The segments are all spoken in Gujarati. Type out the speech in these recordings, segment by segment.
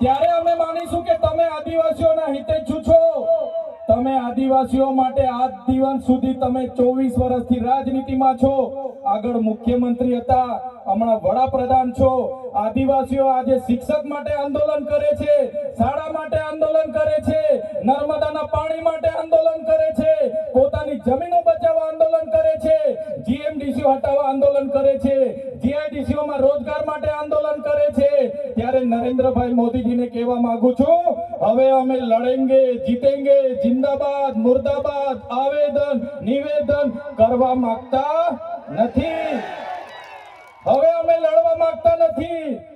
ત્યારે અમે માનીશું કે તમે આદિવાસીઓના હિતેચ્છુ છો. તમે આદિવાસીઓ માટે આજ દિવસ સુધી તમે ચોવીસ વર્ષથી રાજનીતિમાં છો. આગળ મુખ્યમંત્રી હતા, હમણાં વડાપ્રધાન છો. આદિવાસીઓ આજે શિક્ષક માટે આંદોલન કરે છે, શાળા માટે આંદોલન કરે છે, નર્મદાના પાણી માટે આંદોલન કરે છે, પોતાની જમીનો બચાવવા આંદોલન કરે છે. હટાવવા આંદોલન કરે છે. જીઆઈડીસીઓમાં રોજગાર માટે આંદોલન કરે છે. ત્યારે નરેન્દ્રભાઈ મોદીજીને કહેવા માંગુ છું, હવે અમે લડેંગે, જીતેંગે, જિંદાબાદ, મુર્દાબાદ, આવેદન, નિવેદન કરવા માંગતા નથી. હવે અમે લડવા માંગતા નથી.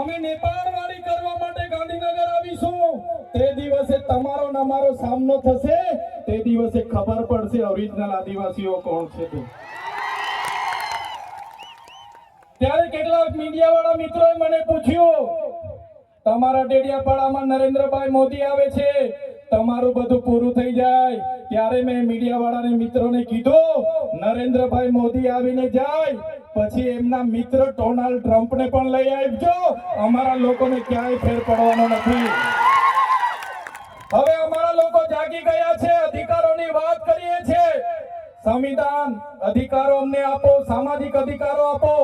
અમે નેપાળ વાળી કરવા માટે ગાંધીનગર આવીશું. તે દિવસે તમારો નમારો સામનો થશે. તે દિવસે ખબર પડશે ઓરિજિનલ આદિવાસીઓ કોણ છે તે. ત્યારે કેટલાક મીડિયા વાળા મિત્રોએ મને પૂછ્યું, તમારા ડેડિયાપાડામાં નરેન્દ્રભાઈ મોદી આવે છે? તમારું બધું પૂરું થઈ જાય. ત્યારે મેં મીડિયા વાળાને મિત્રોને કીધું, નરેન્દ્રભાઈ મોદી આવીને જાય. પછી એમના મિત્ર ડોનાલ્ડ ટ્રમ્પને પણ લઈ આવજો અમારા લોકોને ક્યાંય ફેર પડવાનો નથી. હવે અમારા લોકો જાગી ગયા છે, અધિકારોની વાત કરીએ છે સંવિધાન અધિકારો અમને આપો, સામાજિક અધિકારો આપો.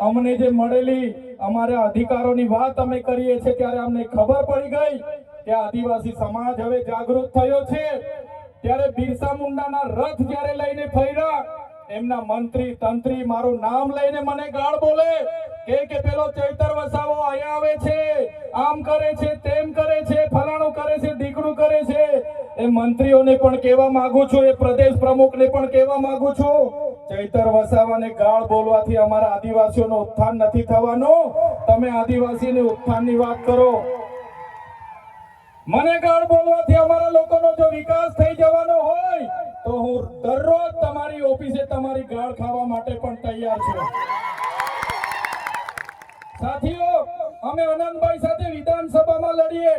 અમને જે મળેલી અમારા અધિકારોની વાત અમે કરીએ છીએ ત્યારે અમને ખબર પડી ગઈ કે આદિવાસી સમાજ હવે જાગૃત થયો છે. ત્યારે બિરસા મુંડાના રથ જ્યારે લઈને ફર્યા એમના મંત્રી, તંત્રી, મારું નામ લઈને મને ગાળ બોલે. કે પેલો ચૈતર વસાવો અહીંયા આવે છે, આમ કરે છે, તેમ કરે છે, ફલાણું કરે છે દીકડું કરે છે. એ મંત્રીઓને પણ કહેવા માંગુ છું, એ પ્રદેશ પ્રમુખને પણ કહેવા માંગુ છું. ચૈતર વસાવાને ગાળ બોલવાથી અમારા આદિવાસીઓનો ઉત્થાન નથી થવાનું. તમે આદિવાસીની ઉત્થાનની વાત કરો. મને ગાળ બોલવાથી અમારા લોકોનો જો વિકાસ થઈ જવાનો હોય તો હું દરરોજ તમારી ઓફિસે તમારી ગાળ ખાવા માટે પણ તૈયાર છું. સાથીઓ, અમે અનંતભાઈ સાથે વિધાનસભામાં લડીએ,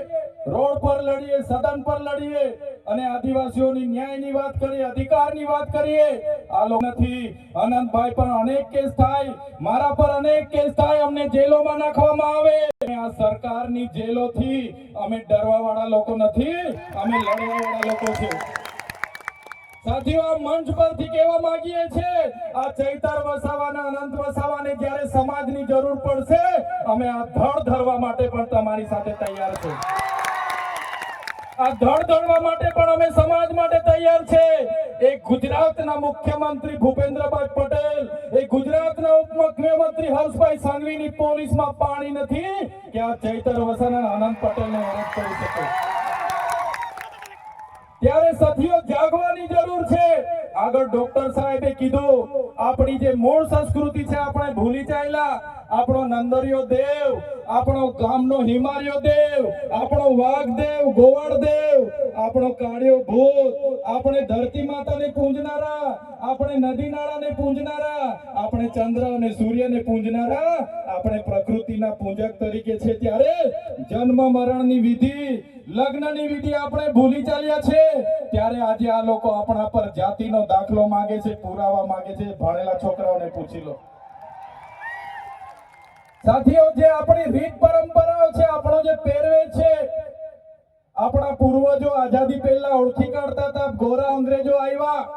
રોડ પર લડીએ, સદન પર લડીએ અને આદિવાસીઓની ન્યાયની વાત કરીએ, અધિકારની વાત કરીએ. આ લોકો નથી. અનંતભાઈ પર અનેક કેસ થાય, મારા પર અનેક કેસ થાય, અમને જેલોમાં નાખવામાં આવે. આ સરકારની જેલોથી અમે ડરવા વાળા લોકો નથી, અમે લડવા વાળા લોકો છે પણ અમે સમાજ માટે તૈયાર છે એ ગુજરાતના મુખ્યમંત્રી ભૂપેન્દ્રભાઈ પટેલ, એક ગુજરાતના ઉપમુખ્યમંત્રી હર્ષભાઈ સંઘવીની પોલીસમાં પાણી નથી, કે આ ચૈતર વસાવાના અનંત પટેલને અરેસ્ટ કરી શકે. ત્યારે સાથીઓ જાગવાની જરૂર છે. આગળ ડોક્ટર સાહેબે કીધું, આપણી જે મૂળ સંસ્કૃતિ છે, આપણે ભૂલી ચાલ્યા. આપણો નંદરિયો દેવ, આપણો ગામનો હિમાર્યો દેવ, આપણો વાઘ દેવ ગોવાળ દેવ આપણો કાળિયો ભૂત, આપણે ધરતી માતાને પૂંજનારા, આપણે નદી નાળાને પૂંજનારા, આપણે ચંદ્ર અને સૂર્યને પૂંજનારા, આપણે પ્રકૃતિના પૂજક તરીકે છે. ત્યારે જન્મ મરણની વિધિ લગ્નની વિધિ આપણે ભૂલી ચાલ્યા છે. ત્યારે આજે આ લોકો આપણા પર જાતિનો દાખલો માંગે છે, પુરાવા માંગે છે. ભણેલા છોકરાઓને પૂછી લો. સાથીઓ, જે આપણી રીત પરંપરાઓ છે, આપણો જે પહેરવે છે, આપણા પૂર્વજો આઝાદી પહેલા ઓળખી કાઢતા હતા, ગોરા અંગ્રેજો આવ્યા.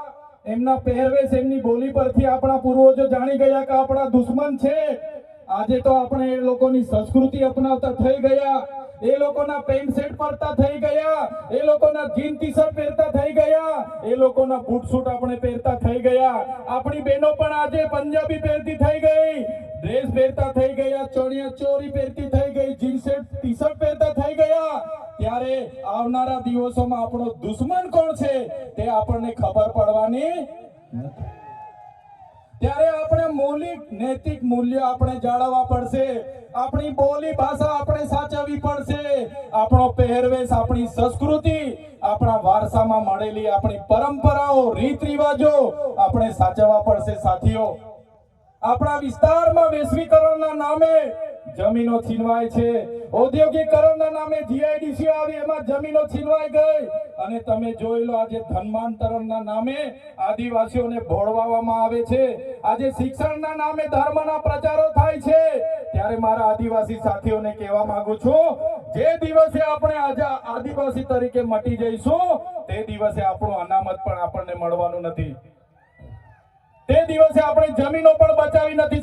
એમના પહેરવેશ એમની બોલી પરથી આપણા પૂર્વજો જાણી ગયા કે આપણા દુશ્મન છે. આજે તો આપણે એ લોકોની સંસ્કૃતિ અપનાવતા થઈ ગયા. એ લોકોના પેન્ટ શર્ટ પહેરતા થઈ ગયા, એ લોકોના જીન ટી શર્ટ પહેરતા થઈ ગયા, એ લોકોના બૂટ સૂટ આપણે પહેરતા થઈ ગયા. આપણી બહેનો પણ આજે પંજાબી પહેરતી થઈ ગઈ. ડ્રેસ પહેરતા થઈ ગયા, ચણિયા ચોરી પહેરતી થઈ ગઈ, જીન્સ ટી શર્ટ પહેરતા થઈ ગયા. ત્યારે આવનારા દિવસોમાં આપણો દુશ્મન કોણ છે તે આપણને ખબર પડવાની નથી. ત્યારે આપણે મૌલિક, નૈતિક મૂલ્ય આપણે જાળવવા પડશે. આપણી બોલી ભાષા આપણે સાચવવી પડશે. આપણો પહેરવેશ, આપણી સંસ્કૃતિ, આપણા વારસામાં મળેલી આપણી પરંપરાઓ રીત રિવાજો આપણે સાચવવા પડશે, સાથીઓ. આપણા વિસ્તારમાં વૈશ્વિકરણના નામે જમીનો છીનવાય છે. ઔદ્યોગિકરણના નામે જીઆઈડીસી આવી, એમાં જમીનો છીનવાઈ ગઈ. અને તમે જોઈ લો આજે ધર્માંતરણના નામે આદિવાસીઓને ભોળવામાં આવે છે. આજે શિક્ષણના નામે ધર્મના પ્રચારો થાય છે. ત્યારે મારા આદિવાસી સાથીઓને કહેવા માંગુ છું, જે દિવસે આપણે આજે આદિવાસી તરીકે મટી જઈશું, તે દિવસે આપણું અનામત પણ આપણને મળવાનું નથી. તે દિવસે આપણે જમીનો પણ બચાવી નથી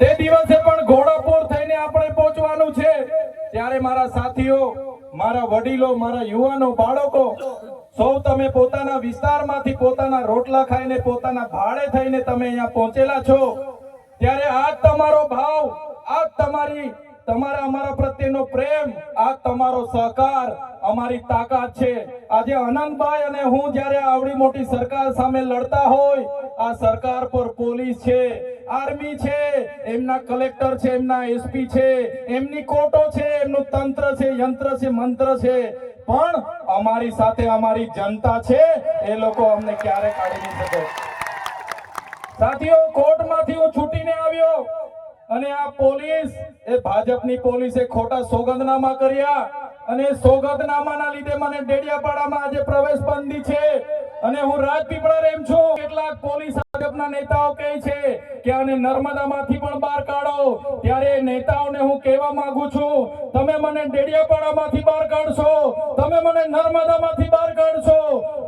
તે દિવસે પણ ઘોડાપુર થઈને આપણે પહોંચવાનું છે. ત્યારે મારા સાથીઓ, મારા વડીલો, મારા યુવાનો, બાળકો, સૌ તમે પોતાના વિસ્તારમાંથી પોતાના રોટલા ખાઈને, પોતાના ભાડે થઈને તમે અહીંયા પહોંચેલા છો. ત્યારે આ તમારો ભાવ, આ તમારી, તમારા, અમારા પ્રત્યેનો પ્રેમ, આ તમારો સહકાર, અમારી તાકાત છે. આજે અનંતભાઈ અને હું જ્યારે આવડી મોટી સરકાર સામે લડતા હોય, આ સરકાર પર પોલીસ છે. આર્મી છે, એમના કલેક્ટર છે, એમના એસપી છે, એમની કોટો છે, એમનું તંત્ર છે, યંત્ર છે, મંત્ર છે. પણ અમારી સાથે અમારી જનતા છે, એ લોકો અમને ક્યારે કાઢી નહીં શકે. સાથીઓ, કોર્ટમાંથી હું છૂટીને આવ્યો અને આ પોલીસ, એ ભાજપની પોલીસે ખોટા સોગંદનામા કર્યા અને સોગંદનામાના લીધે મને ડેડિયાપાડામાં આજે પ્રવેશ બંધી છે અને હું રાજપીપળા રેમ છું. કેટલાક પોલીસ ભાજપના નેતાઓ કહે છે કે આને નર્મદામાંથી પણ બહાર કાઢો. ત્યારે નેતાઓને હું કહેવા માંગુ છું, તમે મને ડેડિયાપાડામાંથી બહાર કાઢશો, તમે મને નર્મદામાંથી બહાર કાઢશો.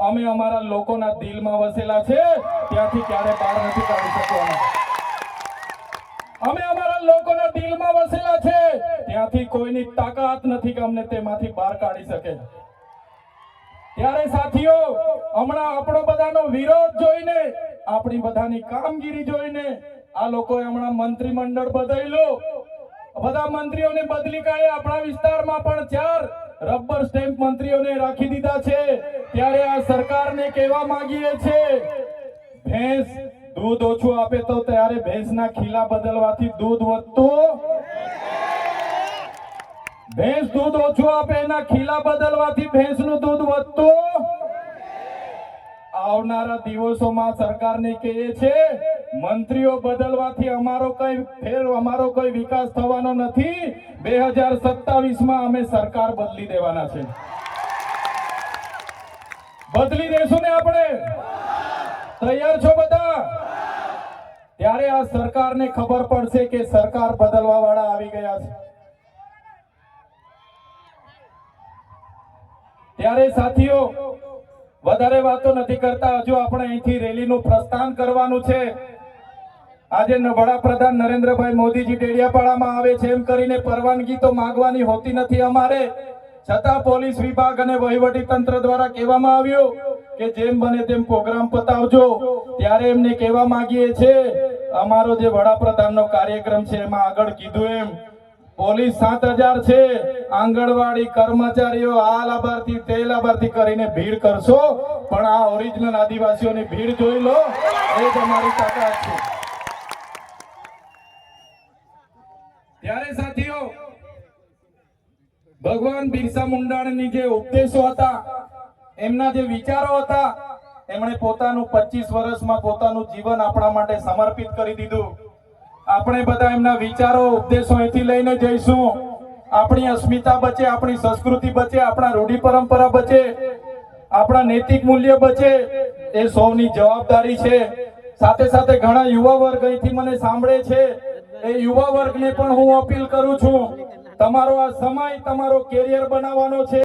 અમે અમારા લોકોના દિલમાં વસેલા છે, ત્યાંથી ક્યારે બહાર નથી કાઢી શકવાના. અમે અમારા લોકોના દિલમાં વસેલા છે, ત્યાંથી કોઈની તાકાત નથી કે અમને તેમાંથી બહાર કાઢી શકે. ત્યારે સાથીઓ, હમણાં આપણો બધાનો વિરોધ જોઈને આપણી બધાની કામગીરી જોઈને આ લોકોએ હમણાં મંત્રીમંડળ બદલ્યું. બધા મંત્રીઓને બદલી કાઢે આપણા વિસ્તારમાં પણ ચાર રબર સ્ટેમ્પ મંત્રીઓને રાખી દીધા છે. ત્યારે આ સરકારને કહેવા માંગીએ છે ભેંસ દૂધ ઓછું આપે તો ત્યારે ભેંસના ખીલા બદલવાથી દૂધ વધતું. ભેંસ દૂધ ઓછું આપે, એના ખીલા બદલવાથી ભેંસનું દૂધ વધતું. આવનારા દિવસોમાં સરકારને કહીએ છે, મંત્રીઓ બદલવાથી અમારો કઈ ફેર, અમારો કોઈ વિકાસ થવાનો નથી. બે હજાર સત્તાવીસમાં અમે સરકાર બદલી દેવાના છે. બદલી દેશું ને આપણે? તૈયાર છો બધા? ત્યારે આ સરકારને ખબર પડશે કે સરકાર બદલવા વાળા આવી ગયા છે. ત્યારે સાથીઓ વધારે વાતો નથી કરતા. હજુ આપણે અહીંથી રેલીનું પ્રસ્થાન કરવાનું છે. આજે વડાપ્રધાન નરેન્દ્રભાઈ મોદીજી ડેડિયાપાડામાં આવે છે. એમ કરીને પરવાનગી તો માંગવાની હોતી નથી અમારે. છતાં પોલીસ વિભાગ અને વહીવટી તંત્ર દ્વારા કહેવામાં આવ્યું કે જેમ બને તેમ પ્રોગ્રામ પતાવજો. ત્યારે એમને કહેવા માંગીએ છે, અમારો જે વડાપ્રધાનનો કાર્યક્રમ છે, એમાં આગળ કીધું એમ. પોલીસ સાત હજાર છે. આંગણવાડી કર્મચારીઓ આ લાભાર્થી તે લાભાર્થી કરીને ભીડ કરશો. પણ આ ઓરિજિનલ આદિવાસીઓની ભીડ જોઈ લો. એ તમારી તાકાત છે. ત્યારે સાથીઓ, ભગવાન બિરસા મુંડાની જે ઉપદેશો હતા, એમના જે વિચારો હતા, એમણે પોતાનું 25 વર્ષમાં પોતાનું જીવન આપણા માટે સમર્પિત કરી દીધું. આપણે બધા એમના વિચારો, ઉપદેશો અહીંથી લઈને જઈશું. આપણી અસ્મિતા બચે, આપણી સંસ્કૃતિ બચે, આપણા રૂઢિ પરંપરા બચે, આપણા નૈતિક મૂલ્ય બચે, એ સૌની જવાબદારી છે. સાથે સાથે ઘણા યુવા વર્ગ અહીંથી મને સાંભળે છે. એ યુવા વર્ગને પણ હું અપીલ કરું છું. તમારો આ સમય, તમારો કેરિયર બનાવવાનો છે.